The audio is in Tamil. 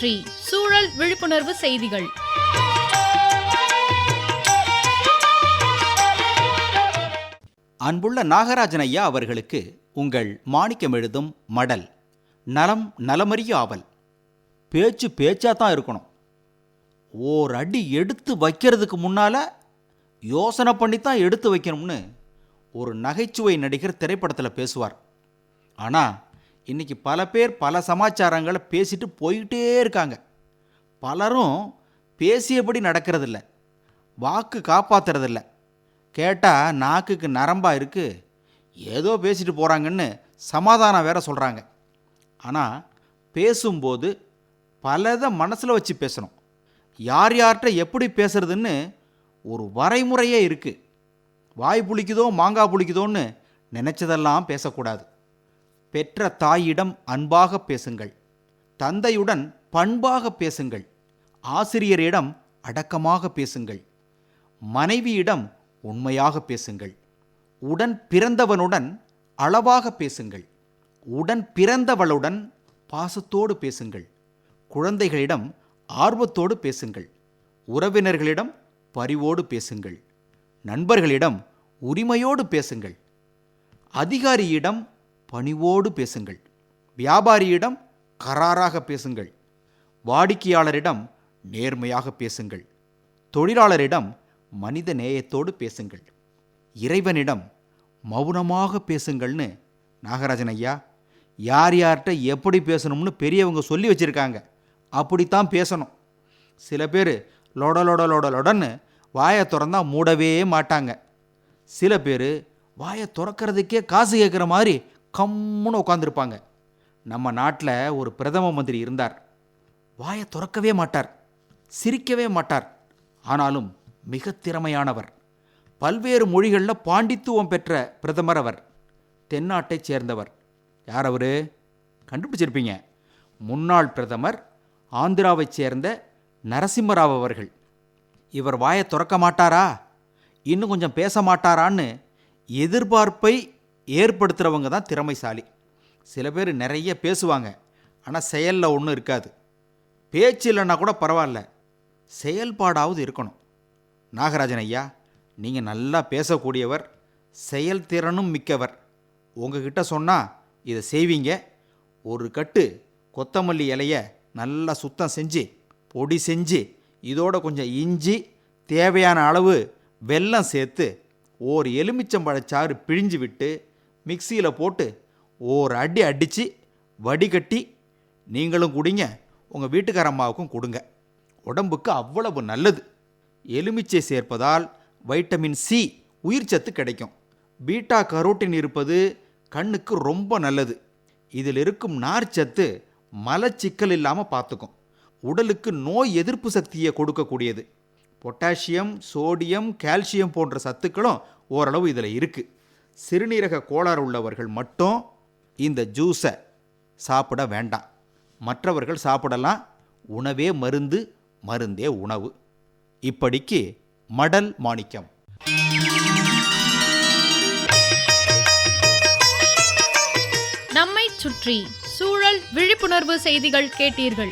சுற்றி சூழல் விழிப்புணர்வு செய்திகள். அன்புள்ள நாகராஜன் ஐயா அவர்களுக்கு உங்கள் மாணிக்கம் எழுதும் மடல். நலம் நலமறிய ஆவல். பேச்சு பேச்சாக தான் இருக்கணும். ஓர் அடி எடுத்து வைக்கிறதுக்கு முன்னால் யோசனை பண்ணி தான் எடுத்து வைக்கணும்னு ஒரு நகைச்சுவை நடிகர் திரைப்படத்தில் பேசுவார். ஆனால் இன்றைக்கி பல பேர் பல சமாச்சாரங்களை பேசிட்டு போயிட்டே இருக்காங்க. பலரும் பேசியபடி நடக்கிறதில்ல. வாக்கு காப்பாத்துறதில்ல. கேட்டால் நாக்குக்கு நரம்பாக இருக்குது ஏதோ பேசிட்டு போகிறாங்கன்னு சமாதானம் வேற சொல்கிறாங்க ஆனால் பேசும்போது பலதை மனசில் வச்சு பேசணும். யார் யார்கிட்ட எப்படி பேசுறதுன்னு ஒரு வரைமுறையே இருக்குது வாய் புளிக்குதோ மாங்காய் புளிக்குதோன்னு நினச்சதெல்லாம் பேசக்கூடாது. பெற்ற தாயிடம் அன்பாக பேசுங்கள். தந்தையுடன் பண்பாக பேசுங்கள். ஆசிரியரிடம் அடக்கமாக பேசுங்கள். மனைவியிடம் உண்மையாக பேசுங்கள். உடன் பிறந்தவனுடன் அளவாக பேசுங்கள். உடன் பிறந்தவளுடன் பாசத்தோடு பேசுங்கள். குழந்தைகளிடம் ஆர்வத்தோடு பேசுங்கள். உறவினர்களிடம் பரிவோடு பேசுங்கள். நண்பர்களிடம் உரிமையோடு பேசுங்கள். அதிகாரியிடம் பணிவோடு பேசுங்கள். வியாபாரியிடம் கராராக பேசுங்கள். வாடிக்கையாளரிடம் நேர்மையாக பேசுங்கள். தொழிலாளரிடம் மனித நேயத்தோடு பேசுங்கள். இறைவனிடம் மௌனமாக பேசுங்கள்னு நாகராஜன் ஐயா யார் யார்கிட்ட எப்படி பேசணும்னு பெரியவங்க சொல்லி வச்சுருக்காங்க. அப்படித்தான் பேசணும். சில பேர் லொட லொட லொட லொடன்னு வாயை திறந்தா மூடவே மாட்டாங்க. சில பேர் வாயை திறக்கிறதுக்கே காசு கேட்குற மாதிரி கம்முன்னு உட்காந்துருப்பாங்க நம்ம நாட்டில் ஒரு பிரதம மந்திரி இருந்தார். வாயை திறக்கவே மாட்டார். சிரிக்கவே மாட்டார். ஆனாலும் மிக திறமையானவர். பல்வேறு மொழிகளில் பாண்டித்துவம் பெற்ற பிரதமர் அவர். தென்னாட்டைச் சேர்ந்தவர். யார் அவர்? கண்டுபிடிச்சிருப்பீங்க. முன்னாள் பிரதமர் ஆந்திராவைச் சேர்ந்த நரசிம்மராவ் அவர்கள். இவர் வாயை திறக்க மாட்டாரா? இன்னும் கொஞ்சம் பேச மாட்டாரான்னு எதிர்பார்ப்பை ஏற்படுத்துகிறவங்க தான் திறமைசாலி. சில பேர் நிறைய பேசுவாங்க. ஆனால் செயலில் ஒன்றும் இருக்காது. பேச்சு இல்லைன்னா கூட பரவாயில்ல. செயல்பாடாவது இருக்கணும். நாகராஜன் ஐயா நீங்கள் நல்லா பேசக்கூடியவர் செயல்திறனும் மிக்கவர். உங்ககிட்ட சொன்னால் இதை செய்வீங்க. ஒரு கட்டு கொத்தமல்லி இலைய நல்லா சுத்தம் செஞ்சு பொடி செஞ்சு இதோட கொஞ்சம் இஞ்சி தேவையான அளவு வெல்லம் சேர்த்து ஓர் எலுமிச்சம்பழச்சாறு பிழிஞ்சு விட்டு மிக்சியில் போட்டு ஓர் அடி அடித்து வடிகட்டி நீங்களும் குடிங்க உங்கள் வீட்டுக்காரம்மாவுக்கும் கொடுங்க. உடம்புக்கு அவ்வளவு நல்லது. எலுமிச்சை சேர்ப்பதால் வைட்டமின் சி உயிர் சத்து கிடைக்கும். பீட்டா கரோட்டின் இருப்பது கண்ணுக்கு ரொம்ப நல்லது. இதில் இருக்கும் நார்ச்சத்து மலச்சிக்கல் இல்லாமல் பார்த்துக்கும். உடலுக்கு நோய் எதிர்ப்பு சக்தியை கொடுக்கக்கூடியது. பொட்டாசியம் சோடியம் கால்சியம் போன்ற சத்துக்களும் ஓரளவு இதில் இருக்குது சிறுநீரக கோளாறு உள்ளவர்கள் மட்டும் இந்த ஜூஸை சாப்பிட வேண்டாம். மற்றவர்கள் சாப்பிடலாம். உணவே மருந்து மருந்தே உணவு. இப்படிக்கு மடல் மாணிக்கம். நம்மை சுற்றி சூழல் விழிப்புணர்வு செய்திகள் கேட்டீர்கள்.